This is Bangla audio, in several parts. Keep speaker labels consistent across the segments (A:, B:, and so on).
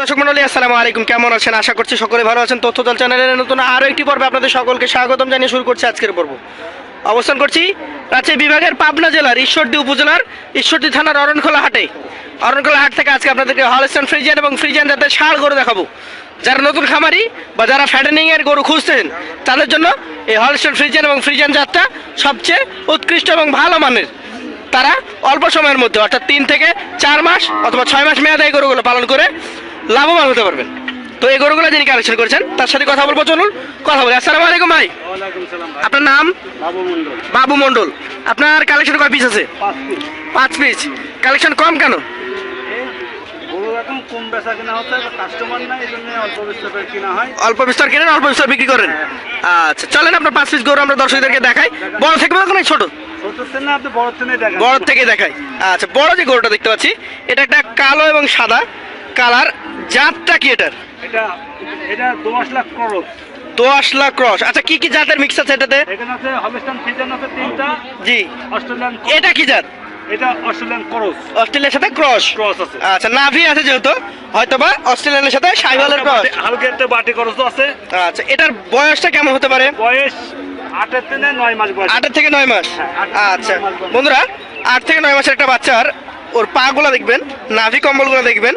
A: দর্শক মন্ডলী, আসসালামু আলাইকুম। কেমন আছেন? আশা করছি সকলে ভালো আছেন। তথ্য দল চ্যানেলের নতুন আরও একটি পর্বে আপনাদের সকলকে স্বাগতম জানিয়ে শুরু করছি আজকের পর্ব। অবস্থান করছি রাজশাহী বিভাগের পাবনা জেলার ঈশ্বরদী উপজেলার ঈশ্বরদী থানার অরণখোলা হাটে। অরণখোলা হাট থেকে আজকে আপনাদেরকে হলস্টান ফ্রিজিয়ান এবং ফ্রিজিয়ান জাতের ষাঁড় গরু দেখাবো। যারা নতুন খামারি বা যারা ফ্যাটেনিং এর গরু খুঁজছেন তাদের জন্য এই হলস্টান ফ্রিজিয়ান এবং ফ্রিজিয়ান জাতটা সবচেয়ে উৎকৃষ্ট এবং ভালো মানের। তারা অল্প সময়ের মধ্যে, অর্থাৎ তিন থেকে চার মাস অথবা ছয় মাস মেয়াদে এই গরুগুলো পালন করে লাভবান হতে পারবেন। তো এই গরুগুলো যিনি কালেকশন করেছেন তার সাথে কথা বলব চলুন কথা বলি। আসসালামু আলাইকুম ভাই। আপনার নাম?
B: বাবু মন্ডল
A: আপনার কালেকশন কয় পিস আছে?
B: পাঁচ পিস
A: কালেকশন কম কেন?
B: অল্প বিস্তর
A: অল্প বিস্তর কিনেন অল্প বিস্তর বিক্রি করেন? আচ্ছা চলেন আপনার পাঁচ পিস গরু আমরা দর্শকদেরকে দেখাই। বড় থেকে না ছোট
B: বড় থেকে
A: দেখাই। আচ্ছা বড় যে গরুটা দেখতে পাচ্ছি এটা একটা কালো এবং সাদা। কালার জাতটা কি এটার?
B: এটা এটা দশ লাখ
A: দশ লাখ ক্রস। আচ্ছা কি কি জাতের মিক্স আছে এটাতে?
B: এখানে আছে হলস্টান ফিজান আছে তিনটা
A: জি।
B: অস্ট্রেলিয়ান
A: এটা কি জাত?
B: এটা অস্ট্রেলিয়ান ক্রস।
A: অস্ট্রেলিয়ার সাথে ক্রস?
B: ক্রস আছে।
A: আচ্ছা নাভি আছে যেহেতু হয়তো বা অস্ট্রেলিয়ানের সাথে ক্রস।
B: হালকা- একটা বাটি খরচ আছে।
A: আচ্ছা এটার বয়সটা কেমন হতে পারে?
B: বয়স আটের থেকে নয় মাস বয়স।
A: আটের থেকে নয় মাস?
B: হ্যাঁ,
A: আচ্ছা। বন্ধুরা আট থেকে নয় মাসের একটা বাচ্চার ওর পা গুলা দেখবেন নাভি কম্বলগুলো দেখবেন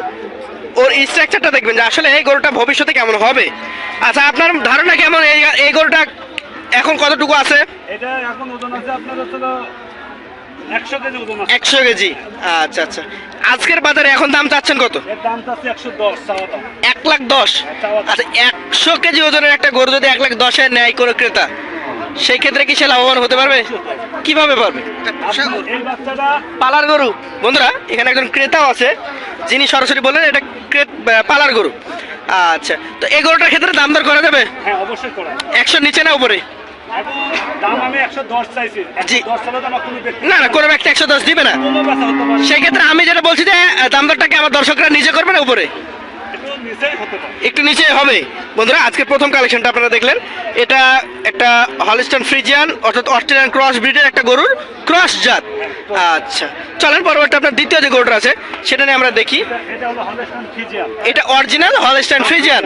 A: ওর স্ট্রাকচারটা দেখবেন যে আসলে এই গরুটা ভবিষ্যতে কেমন হবে। আচ্ছা আপনার ধারণা কেমন এই এই গরুটা এখন কতটুকু আছে?
B: এটা এখন ওজন আছে আপনার একশো কেজি
A: আচ্ছা আচ্ছা। আজকের বাজারে এখন দাম চাচ্ছেন কত? এক লাখ দশ? আচ্ছা একশো কেজি ওজনের একটা গরু যদি এক লাখ দশে নেয় কোনো ক্রেতা সেই ক্ষেত্রে কি সে লাভবান হতে পারবে? কীভাবে পারবে? পালার গরু। বন্ধুরা এখানে একজন ক্রেতাও আছে যিনি সরাসরি বললেন এটা ক্রে- আহ, পালার গরু। আচ্ছা তো এই গরুটার ক্ষেত্রে দাম দর করা যাবে?
B: হ্যাঁ অবশ্যই করা।
A: একশো নিচে না উপরে? না না কোনো ব্যক্তি একশো দশ দিবে না।
B: কোনো বেচা হতে পারে
A: সেই ক্ষেত্রে আমি যেটা বলছি যে দাম দরটাকে আমার দর্শকরা নিজে করবে না উপরে?
B: একটু
A: নিচে হবে। বন্ধুরা আজকে প্রথম কালেকশনটা আপনারা দেখলেন। এটা একটা হলিস্টন ফ্রিজিয়ান অর্থাৎ অস্ট্রেলিয়ান ক্রস ব্রিডের একটা গরুর ক্রস জাত। আচ্ছা। চলেন, পরবর্তী আপনার দ্বিতীয় যে গরুটা আছে, সেটা নিয়ে আমরা দেখি।
B: এটা-
A: অরিজিনাল হলস্টাইন ফ্রিজিয়ান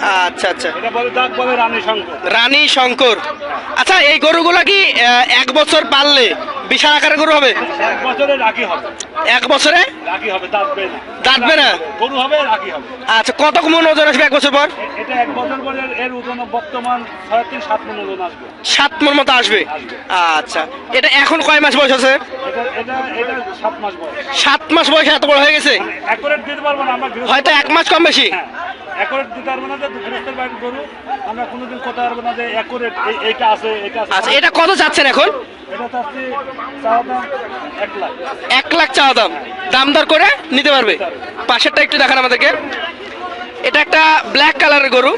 A: আচ্ছা আচ্ছা।
B: রানী শঙ্কর।
A: আচ্ছা এই গরুগুলো কি এক বছর পাললে বিশাল আকারের গরু হবে?
B: এক বছরে রাখি হবে।
A: এক বছরে?
B: রাখি হবে দাঁতবে না।
A: দাঁতবে না?
B: গরু হবে রাখি হবে।
A: আচ্ছা কত মন ওজন আসবে এক বছর পর?
B: এটা এক বছর পরে এর ওজন বর্তমান ছয় সাত মন ওজন আসবে।
A: সাত মন মতো আসবে? আচ্ছা এটা এখন কয় মাস বয়স আছে?
B: এটা এটা এটা সাত মাস বয়স।
A: এত বড় হয়ে গেছে?
B: একরেট দিতে পারব না আমরা
A: হয়তো এক মাস কম বেশি।
B: হ্যাঁ একরেট দিতে পারব না যে গৃহস্থের বাড়ির গরু। আমরা কোনোদিন কোথাও পারব না যে একরেট এইটা আছে এটা আছে।
A: আচ্ছা এটা কত চাচ্ছেন এখন?
B: এক লাখ।
A: চাওয়া দাম। দাম দর করে নিতে পারবে। পাশেরটা একটু দেখান আমাদেরকে। এটা একটা ব্ল্যাক কালারের গরু।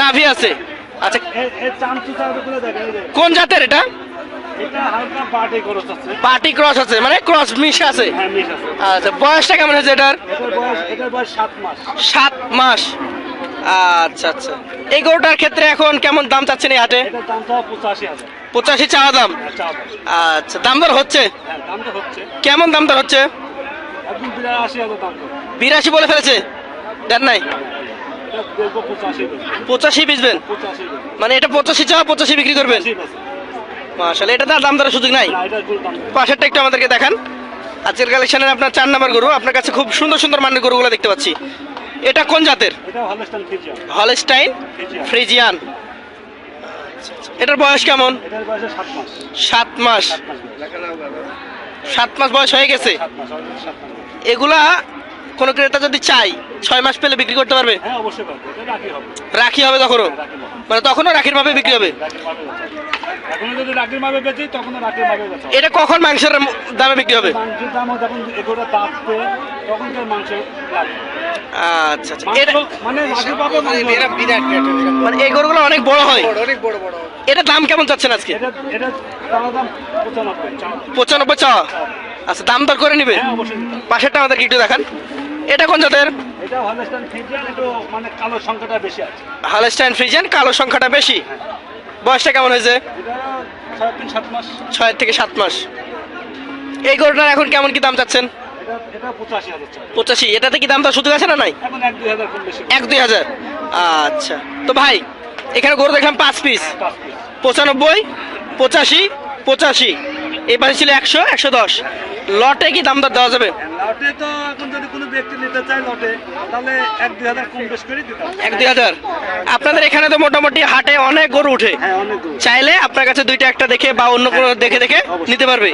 A: নাভি আছে। আচ্ছা কোন জাতের এটা?
B: এটা পার্টি খরচ আছে।
A: পার্টি ক্রস আছে মানে ক্রস মিশ আছে?
B: হ্যাঁ
A: আচ্ছা বয়সটা কেমন হয়েছে এটার?
B: সাত মাস।
A: আচ্ছা আচ্ছা। এই গরুটার ক্ষেত্রে এখন কেমন দাম চাচ্ছেন এই হাটে?
B: পঁচাশি
A: চাওয়া দাম। আচ্ছা দাম দর হচ্ছে? কেমন দাম দর হচ্ছে?
B: বিরাশি
A: বলে ফেলেছে। দেন নাই?
B: পঁচাশি
A: বেচবেন? মানে এটা পঁচাশি চাওয়া, পঁচাশি বিক্রি করবেন?
B: পঁচাশি
A: এটা তার দাম দরের সুযোগ নেই। পাশেরটা একটু আমাদেরকে দেখান। আজকের কালেকশনের আপনার চার নাম্বার গরু। আপনার কাছে খুব সুন্দর সুন্দর মানের গরুগুলো দেখতে পাচ্ছি। এটা কোন জাতের? Holstein Friesian. এটার বয়স কেমন?
B: সাত মাস।
A: সাত মাস।
B: বয়স।
A: হয়ে গেছে। এগুলা কোনো ক্রেতা যদি চাই ছয় মাস পেলে বিক্রি করতে পারবে?
B: হ্যাঁ রাখি হবে।
A: তখনও?
B: হ্যাঁ,
A: মানে তখনও রাখির বিক্রি
B: মাপে বেচা হবে।
A: এটা কখন মাংসের দামে বিক্রি হবে? আচ্ছা আচ্ছা। এটা
B: মানে
A: মানে এই গরুগুলো অনেক বড় হয়। এটা দাম কেমন চাচ্ছেন আজকে?
B: পঁচানব্বই
A: আচ্ছা দাম দর করে নিবে?
B: হ্যাঁ
A: পাশেরটা আমাদেরকে একটু দেখান। এটা কোন জাতের?
B: এটা হলস্টান ফিজিয়ান মানে কালো সংখ্যাটা বেশি
A: ফ্রিজিয়ান কালো সংখ্যাটা বেশি? বয়সটা কেমন হয়েছে? ছয় থেকে সাত মাস। এই গরুটার এখন কেমন কি দাম চাচ্ছেন?
B: পঁচাশি
A: এটাতে কি দামটা সুযোগ আছে না নাই?
B: এক দুই হাজার কম বেশি।
A: এক দুই হাজার। আচ্ছা। তো ভাই এখানে গরু দেখলাম পাঁচ পিস পঁচানব্বই পঁচাশি পঁচাশি। এই পাশে ছিল একশো একশো দশ। লটে কি দাম দর দেওয়া যাবে?
B: লটে তো এখন যদি কোনো ব্যক্তি নিতে চায় লটে তাহলে এক দুই হাজার কম বেশ করে দিতে
A: এক দুই হাজার। আপনাদের এখানে তো মোটামুটি হাটে অনেক গরু উঠে
B: হ্যাঁ
A: চাইলে আপনার কাছে দুইটা একটা দেখে বা অন্য কোনো দেখে দেখে নিতে পারবে।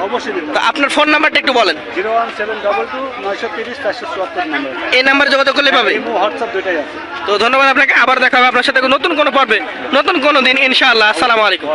A: তো আপনার ফোন নাম্বারটা একটু বলেন।
B: Zero one seven double two নয়শো তিরিশ চারশো চুয়াত্তর নম্বর।
A: এই নাম্বারে যোগাযোগ করলে পাবে।
B: হোয়াটসঅ্যাপ দুটাই আছে।
A: তো ধন্যবাদ আপনাকে। আবার দেখা হবে আপনার সাথে নতুন কোনো পর্বে। নতুন কোনো দিন ইনশাআল্লাহ। আসসালামু আলাইকুম।